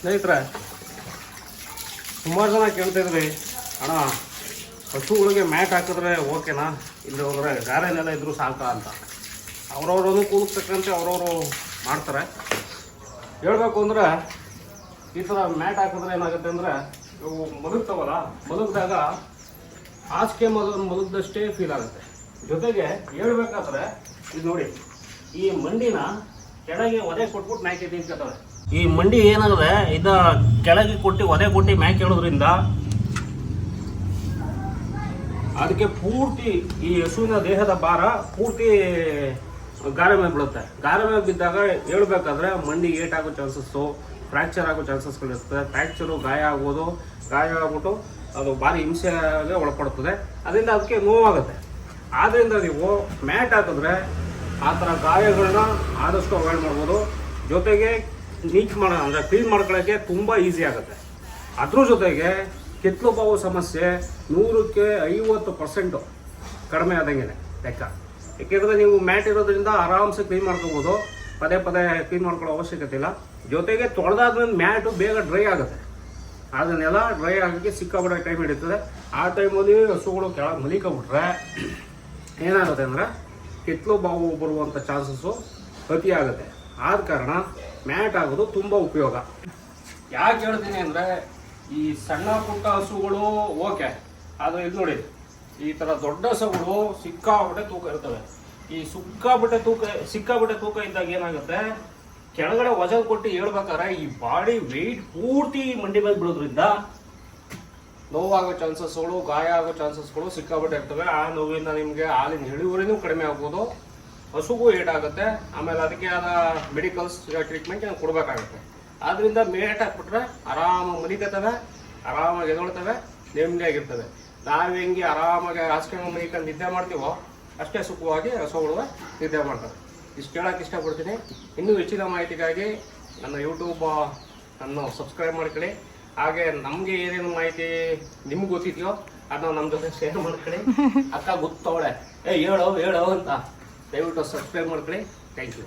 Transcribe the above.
ಸ್ನೇಹಿತರೆ ಸುಮಾರು ಜನ ಕೇಳ್ತಿದ್ರಿ. ಅಣ್ಣ, ಹಸುಗಳಿಗೆ ಮ್ಯಾಟ್ ಹಾಕಿದ್ರೆ ಓಕೆನಾ? ಇಲ್ಲಿ ಹೋದ್ರೆ ಗಾರೆನೆಲ್ಲ ಇದ್ರು ಸಾಕ ಅಂತ. ಅವ್ರವ್ರ ಅನುಕೂಲಕ್ಕೆ ತಕ್ಕಂತೆ ಅವ್ರವರು ಮಾಡ್ತಾರೆ. ಹೇಳ್ಬೇಕು ಅಂದ್ರೆ, ಈ ಥರ ಮ್ಯಾಟ್ ಹಾಕಿದ್ರೆ ಏನಾಗುತ್ತೆ ಅಂದ್ರೆ, ಇವು ಮಲಗ್ತಾವಲ್ಲ, ಮಲಗಿದಾಗ ಹಾಸಿಗೆ ಮಲಗ ಮಲಗ್ದಷ್ಟೇ ಫೀಲ್ ಆಗುತ್ತೆ. ಜೊತೆಗೆ ಹೇಳ್ಬೇಕಾದ್ರೆ, ಇದು ನೋಡಿ, ಈ ಮಂಡಿನ ಕೆಳಗೆ ಒದೆ ಕೊಟ್ಬಿಟ್ಟು ಈ ಮಂಡಿ ಏನಾದ್ರೆ ಇದ ಕೆಳಗೆ ಕೊಟ್ಟು, ಒದೆ ಕೊಟ್ಟು ಮ್ಯಾಕ್ ಹೇಳೋದ್ರಿಂದ ಅದಕ್ಕೆ ಪೂರ್ತಿ ಈ ಹಸುವಿನ ದೇಹದ ಭಾರ ಪೂರ್ತಿ ಗಾರೆ ಮೇಲೆ ಬೀಳುತ್ತೆ. ಗಾರೆ ಬಿದ್ದಾಗ ಹೇಳ್ಬೇಕಾದ್ರೆ ಮಂಡಿ ಏಟಾಗೋ ಚಾನ್ಸಸ್ಸು ಫ್ರ್ಯಾಕ್ಚರ್ ಆಗೋ ಚಾನ್ಸಸ್ಗಳಿರ್ತದೆ ಫ್ರ್ಯಾಕ್ಚರು ಗಾಯ ಆಗ್ಬೋದು, ಗಾಯ ಆಗ್ಬಿಟ್ಟು ಅದು ಭಾರಿ ಹಿಂಸೆಗೆ ಒಳಪಡುತ್ತದೆ. ಅದರಿಂದ ಅದಕ್ಕೆ ನೋವಾಗುತ್ತೆ. ಆದ್ದರಿಂದ ನೀವು ಮ್ಯಾಟ್ ಹಾಕಿದ್ರೆ ಆ ಥರ ಗಾಯಗಳನ್ನ ಆದಷ್ಟು ಅವಾಯ್ಡ್ ಮಾಡ್ಬೋದು. ಜೊತೆಗೆ ನೀಚ್ ಮಾಡೋ, ಅಂದರೆ ಕ್ಲೀನ್ ಮಾಡ್ಕೊಳ್ಳೋಕ್ಕೆ ತುಂಬ ಈಸಿ ಆಗುತ್ತೆ. ಅದ್ರ ಜೊತೆಗೆ ಕಿತ್ಲು ಬಾವು ಸಮಸ್ಯೆ ನೂರಕ್ಕೆ ಐವತ್ತು ಪರ್ಸೆಂಟು ಕಡಿಮೆ ಆದಂಗೆ ಲೆಕ್ಕ. ಯಾಕೆಂದರೆ ನೀವು ಮ್ಯಾಟ್ ಇರೋದ್ರಿಂದ ಆರಾಮ್ಸೆ ಕ್ಲೀನ್ ಮಾಡ್ಕೋಬೋದು. ಪದೇ ಪದೇ ಕ್ಲೀನ್ ಮಾಡ್ಕೊಳ್ಳೋ ಅವಶ್ಯಕತೆ ಇಲ್ಲ. ಜೊತೆಗೆ ತೊಳೆದಾದ್ಮೇಲೆ ಮ್ಯಾಟು ಬೇಗ ಡ್ರೈ ಆಗುತ್ತೆ. ಅದನ್ನೆಲ್ಲ ಡ್ರೈ ಆಗೋಕ್ಕೆ ಸಿಕ್ಕಾಬಿಡೋ ಟೈಮ್ ಹಿಡಿತದೆ. ಆ ಟೈಮಲ್ಲಿ ಹಸುಗಳು ಕೆಳಗೆ ಮಲಿಕೊಂಬಿಟ್ರೆ ಏನಾಗುತ್ತೆ ಅಂದರೆ ಕಿತ್ಲು ಬಾವು ಬರುವಂಥ ಚಾನ್ಸಸ್ಸು ಅತಿ ಆಗುತ್ತೆ ಆದ ಕಾರಣ ಮ್ಯಾಟ್ ಆಗೋದು ತುಂಬ ಉಪಯೋಗ. ಯಾಕೆ ಹೇಳ್ತೀನಿ ಅಂದರೆ ಈ ಸಣ್ಣ ಪುಟ್ಟ ಹಸುಗಳು ಓಕೆ. ಆದರೆ ಇದು ನೋಡಿ, ಈ ಥರ ದೊಡ್ಡ ಹಸುಗಳು ಸಿಕ್ಕಾಪಟ್ಟೆ ತೂಕ ಇರ್ತವೆ. ಈ ಸಿಕ್ಕಾಪಟ್ಟೆ ತೂಕ ಸಿಕ್ಕಾಪಟ್ಟೆ ತೂಕ ಇದ್ದಾಗ ಏನಾಗುತ್ತೆ? ಕೆಳಗಡೆ ವಜನ್ ಕೊಟ್ಟು ಹೇಳ್ಬೇಕಾದ್ರೆ ಈ ಬಾಡಿ ವೆಯ್ಟ್ ಪೂರ್ತಿ ಮಂಡಿ ಮೇಲೆ ಬೀಳೋದ್ರಿಂದ ನೋವಾಗೋ ಚಾನ್ಸಸ್ಗಳು, ಗಾಯ ಆಗೋ ಚಾನ್ಸಸ್ಗಳು ಸಿಕ್ಕಾಪಟ್ಟೆ ಇರ್ತವೆ ಆ ನೋವಿಂದ ನಿಮಗೆ ಹಾಲಿನ ಇಳುವರಿನೂ ಕಡಿಮೆ ಆಗ್ಬೋದು. ಹಸುಗೂ ಏಟಾಗುತ್ತೆ ಆಮೇಲೆ ಅದಕ್ಕೆ ಆದ ಮೆಡಿಕಲ್ಸ್ ಟ್ರೀಟ್ಮೆಂಟ್ ಕೊಡಬೇಕಾಗುತ್ತೆ. ಆದ್ದರಿಂದ ಮೇಟ್ ಹಾಕ್ಬಿಟ್ರೆ ಆರಾಮಾಗಿ ಮಲಿಕತ್ತವೆ ಆರಾಮಾಗಿ ಎದೊಳ್ತವೆ, ನೆಮ್ಮದಿಯಾಗಿರ್ತವೆ. ನಾವು ಹೆಂಗೆ ಆರಾಮಾಗಿ ಹಾಸ್ಕೊಂಡು ಮನಿಕೊಂಡು ನಿದ್ದೆ ಮಾಡ್ತೀವೋ, ಅಷ್ಟೇ ಸುಖವಾಗಿ ಹಸುಗಳು ನಿದ್ದೆ ಮಾಡ್ತವೆ. ಇಷ್ಟು ಕೇಳೋಕೆ ಇಷ್ಟಪಡ್ತೀನಿ. ಇನ್ನೂ ಹೆಚ್ಚಿನ ಮಾಹಿತಿಗಾಗಿ ನನ್ನ ಯೂಟ್ಯೂಬ್ ಅನ್ನು ಸಬ್ಸ್ಕ್ರೈಬ್ ಮಾಡ್ಕೊಳ್ಳಿ. ಹಾಗೆ ನಮಗೆ ಏನೇನು ಮಾಹಿತಿ ನಿಮ್ಗೆ ಗೊತ್ತಿದ್ಯೋ ಅದನ್ನ ನಮ್ಮ ಜೊತೆ ಶೇರ್ ಮಾಡ್ಕೊಳ್ಳಿ. ಅಕ್ಕ ಗೊತ್ತವಳೆ. ಏ ಹೇಳೋ ಹೇಳೋ ಅಂತ. ದಯವಿಟ್ಟು ಸಬ್ಸ್ಕ್ರೈಬ್ ಮಾಡ್ಕೊಳ್ಳಿ. Thank you